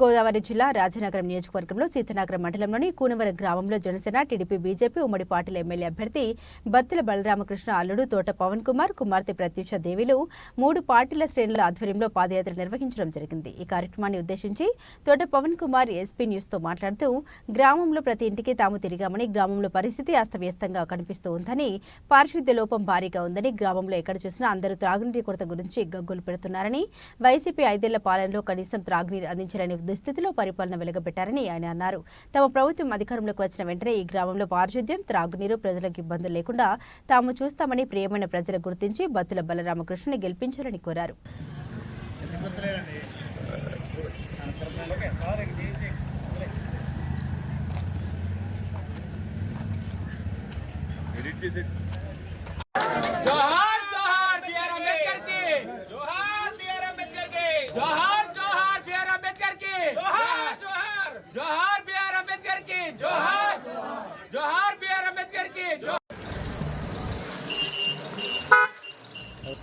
తూర్పుగోదావరి జిల్లా రాజనగరం నియోజకవర్గంలో సీతనగరం మండలంలోని కూనవరం గ్రామంలో జనసేన టీడీపీ బీజేపీ ఉమ్మడి పార్టీల ఎమ్మెల్యే అభ్యర్థి బత్తుల బలరామకృష్ణ అల్లుడు తోట పవన్ కుమార్ కుమార్తె ప్రత్యూష దేవిలు మూడు పార్టీల శ్రేణుల ఆధ్వర్యంలో పాదయాత్ర నిర్వహించడం జరిగింది. ఈ కార్యక్రమాన్ని ఉద్దేశించి తోట పవన్ కుమార్ ఎస్పీ న్యూస్తో మాట్లాడుతూ గ్రామంలో ప్రతి ఇంటికి తాము తిరిగామని గ్రామంలో పరిస్థితి అస్తవ్యస్తంగా కనిపిస్తూ ఉందని పారిశుద్ధ్య లోపం భారీగా ఉందని గ్రామంలో ఎక్కడ చూసినా అందరూ త్రాగునీటి కొరత గురించి గగ్గులు పెడుతున్నారని వైసీపీ ఐదేళ్ళ పాలనలో కనీసం త్రాగునీరు అందించాలని దుస్థితిలో పరిపాలన వెలుగబెట్టారని ఆయన అన్నారు. తమ ప్రభుత్వం అధికారంలోకి వచ్చిన వెంటనే ఈ గ్రామంలో పారిశుద్ధ్యం త్రాగునీరు ప్రజలకు ఇబ్బందులు లేకుండా తాము చూస్తామని ప్రియమైన ప్రజలు గుర్తించి బత్తుల బలరామకృష్ణని గెలిపించాలని కోరారు.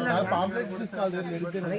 నాకు పాంప్లెట్స్ తీసుకోవాలి ఇంకా వెనక్కరండి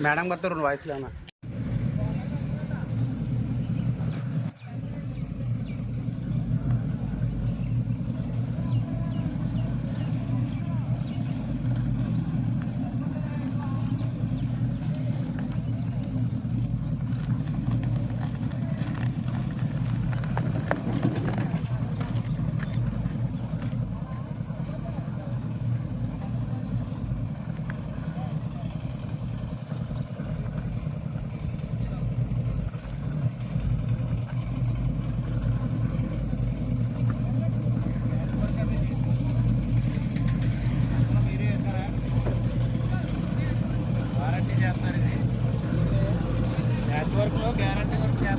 మేడం గారితో రెండు వాయిస్లు ఏమన్నా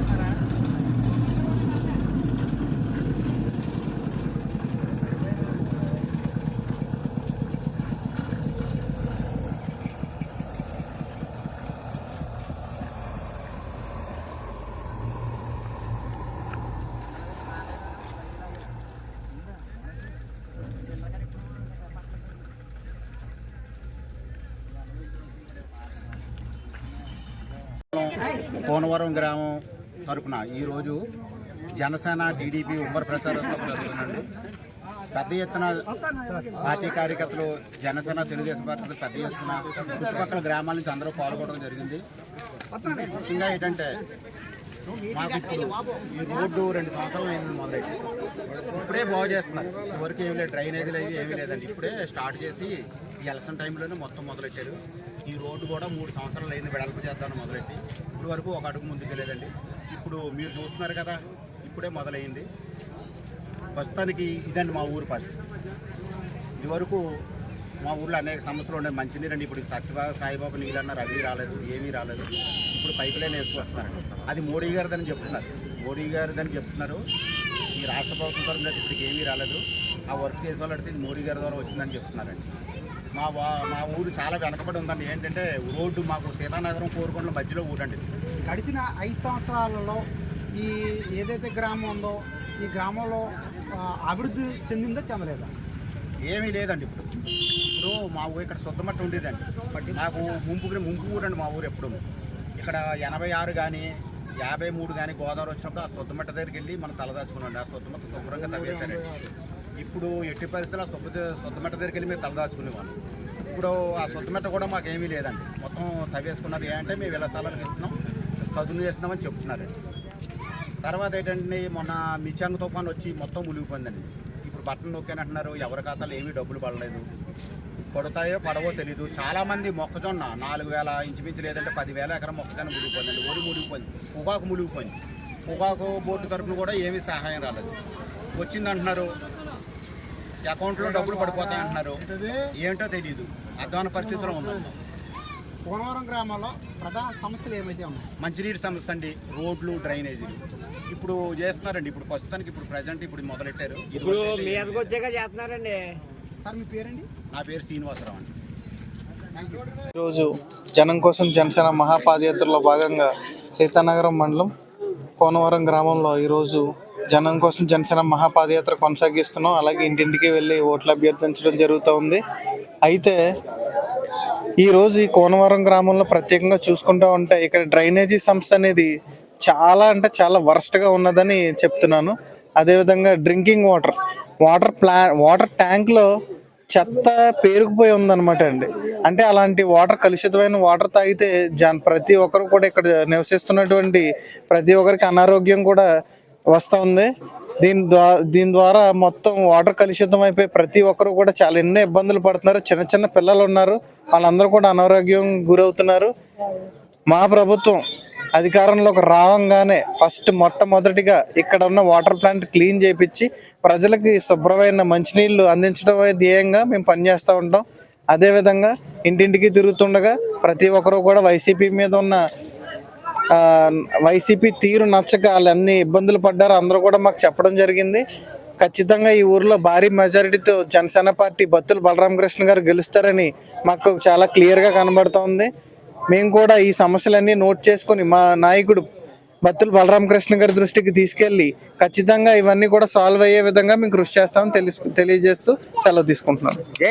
గ్యారంటీ వర్క్ చేస్తారా కోనవరం గ్రామం తరపున ఈరోజు జనసేన టీడీపీ ఉమ్మడి ప్రచార సభ జరుగుతుందండి. పెద్ద ఎత్తున పార్టీ కార్యకర్తలు జనసేన తెలుగుదేశం పార్టీ పెద్ద ఎత్తున చుట్టుపక్కల గ్రామాల నుంచి అందరూ పాల్గొనడం జరిగింది. ముఖ్యంగా ఏంటంటే మాకు ఇప్పుడు ఈ రోడ్డు రెండు సంవత్సరాలు అయింది మొదలైతే ఇప్పుడే బాగు చేస్తున్నారు. ఇదివరకు ఏమి లేదు డ్రైనేజీలు అవి ఏమీ లేదండి. ఇప్పుడే స్టార్ట్ చేసి ఈ ఎలక్షన్ టైంలోనే మొత్తం మొదలెట్టారు. ఈ రోడ్డు కూడా మూడు సంవత్సరాలు అయింది వెడల్పు చేద్దామని మొదలెట్టి. ఇప్పుడు వరకు ఒక అడుగు ముందుకు లేదండి ఇప్పుడు మీరు చూస్తున్నారు కదా ఇప్పుడే మొదలైంది ప్రస్తుతానికి ఇదండి మా ఊరు పరిస్థితి. ఇదివరకు మా ఊర్లో అనేక సమస్యలు ఉన్నాయి. మంచినీరు అండి ఇప్పుడు సత్యబాబు సాయిబాబు నీళ్ళు అన్నారు అవి రాలేదు ఏమీ రాలేదు. ఇప్పుడు పైప్ లైన్ వేసుకొస్తున్నారండి అది మోడీ గారిదని చెప్తున్నారు. మోడీ గారిదని చెప్తున్నారు. ఈ రాష్ట్ర ప్రభుత్వం తరఫున ఇప్పటికి ఏమీ రాలేదు. ఆ వర్క్ చేసే వాళ్ళు అడిగితే ఇది మోడీ గారి ద్వారా వచ్చిందని చెప్తున్నారండి. మా వా- మా ఊరు చాలా వెనకబడి ఉందండి. ఏంటంటే రోడ్డు మాకు సీతానగరం కోరుకొండల మధ్యలో ఊరండి. గడిచిన ఐదు సంవత్సరాలలో ఈ ఏదైతే గ్రామం ఉందో ఈ గ్రామంలో అభివృద్ధి చెందిందా చెందలేదా? ఏమీ లేదండి ఇప్పుడు. ఇప్పుడు మా ఊరు ఇక్కడ సొంతమట్ట ఉండేదండి. నాకు ముంపు ముంపు ఊరండి మా ఊరు ఎప్పుడు ఇక్కడ ఎనభై ఆరు కానీ యాభై మూడు కానీ గోదావరి వచ్చినప్పుడు ఆ సొంతమట్ట దగ్గరికి వెళ్ళి మనం తలదాచుకున్నాండి ఆ సొంతమట్ట శుభ్రంగా తవ్వేశారండి. ఇప్పుడు ఎట్టి పరిస్థితుల్లో ఆ సొంత దగ్గరికి వెళ్ళి మేము తలదాచుకునేవాళ్ళం. ఇప్పుడు ఆ సొంతమట్ట కూడా మాకు ఏమీ లేదండి. మొత్తం తవ్వేసుకున్నారు. ఏంటంటే మేము ఇలా స్థలాలకు ఇస్తున్నాం. చదువులు చేస్తున్నామని చెప్తున్నారండి తర్వాత ఏంటంటే మొన్న మిచాంగ్ తుఫాన్ వచ్చి మొత్తం మునిగిపోయిందండి. ఇప్పుడు బట్టలు నొక్కానంటున్నారు ఎవరి ఖాతాలో ఏమీ డబ్బులు పడలేదు. పడతాయో పడవో తెలీదు. చాలామంది మొక్కజొన్న నాలుగు వేల ఇంచుమించు లేదంటే పదివేల ఎకరం మొక్కజొన్న మునిగిపోయిందండి. ఒడి మునిగిపోయింది. పొగాకు మునిగిపోయింది. పొగాకు బోర్డు తరపున కూడా ఏమీ సహాయం రాలేదు. వచ్చిందంటున్నారు. అకౌంట్లో డబ్బులు పడిపోతాయి అంటున్నారు. ఏంటో తెలియదు అధ్వాన పరిస్థితిలో ఉందండి కోనవరం గ్రామంలో ప్రధాన సమస్యలు ఏమైతే ఉన్నాయి? మంచినీటి సమస్య అండి. రోడ్లు డ్రైనేజీలు. ఇప్పుడు చేస్తున్నారండి. ఇప్పుడు ప్రస్తుతానికి ఇప్పుడు ప్రజెంట్ ఇప్పుడు మొదలెట్టారు. ఇప్పుడు. మీదకి వచ్చాక చేస్తున్నారండి. సార్ మీ పేరండి? నా పేరు శ్రీనివాసరావు అండి. ఈరోజు జనం కోసం జనసేన మహాపాదయాత్రలో భాగంగా సీతానగరం మండలం కోనవరం గ్రామంలో ఈరోజు జనం కోసం జనసేన మహాపాదయాత్ర కొనసాగిస్తున్నాం. అలాగే ఇంటింటికి వెళ్ళి ఓట్లు అభ్యర్థించడం జరుగుతూ ఉంది. అయితే ఈరోజు ఈ కోనవరం గ్రామంలో ప్రత్యేకంగా చూసుకుంటూ ఉంటే ఇక్కడ డ్రైనేజీ సంస్థ అనేది చాలా అంటే చాలా వరస్ట్గా ఉన్నదని చెప్తున్నాను. అదేవిధంగా డ్రింకింగ్ వాటర్ వాటర్ ప్లా వాటర్ ట్యాంక్లో చెత్త పేరుకుపోయి ఉందన్నమాట అండి. అంటే అలాంటి వాటర్ కలుషితమైన వాటర్ తాగితే జన్ ప్రతి ఒక్కరు కూడా ఇక్కడ నివసిస్తున్నటువంటి ప్రతి ఒక్కరికి అనారోగ్యం కూడా వస్తూ ఉంది. దీని ద్వారా దీని ద్వారా మొత్తం వాటర్ కలుషితం అయిపోయి ప్రతి ఒక్కరు కూడా చాలా ఎన్నో ఇబ్బందులు పడుతున్నారు. చిన్న చిన్న పిల్లలు ఉన్నారు. వాళ్ళందరూ కూడా అనారోగ్యం గురవుతున్నారు. మా ప్రభుత్వం అధికారంలోకి రావంగానే ఫస్ట్ మొట్టమొదటిగా ఇక్కడ ఉన్న వాటర్ ప్లాంట్ క్లీన్ చేయించి ప్రజలకి శుభ్రమైన మంచినీళ్ళు అందించడం ధ్యేయంగా మేము పనిచేస్తూ ఉంటాం. అదేవిధంగా ఇంటింటికి తిరుగుతుండగా ప్రతి ఒక్కరూ కూడా వైసీపీ మీద ఉన్న వైసీపీ తీరు నచ్చక వాళ్ళు అన్ని ఇబ్బందులు పడ్డారు. అందరూ కూడా మాకు చెప్పడం జరిగింది. ఖచ్చితంగా ఈ ఊర్లో భారీ మెజారిటీతో జనసేన పార్టీ బత్తుల బలరామకృష్ణ గారు గెలుస్తారని మాకు చాలా క్లియర్గా కనబడుతోంది మేము కూడా ఈ సమస్యలన్నీ నోట్ చేసుకొని మా నాయకుడు బత్తుల బలరామకృష్ణ గారి దృష్టికి తీసుకెళ్ళి ఖచ్చితంగా ఇవన్నీ కూడా సాల్వ్ అయ్యే విధంగా మేము కృషి చేస్తామని తెలుసు తెలియజేస్తూ సెలవు తీసుకుంటున్నాను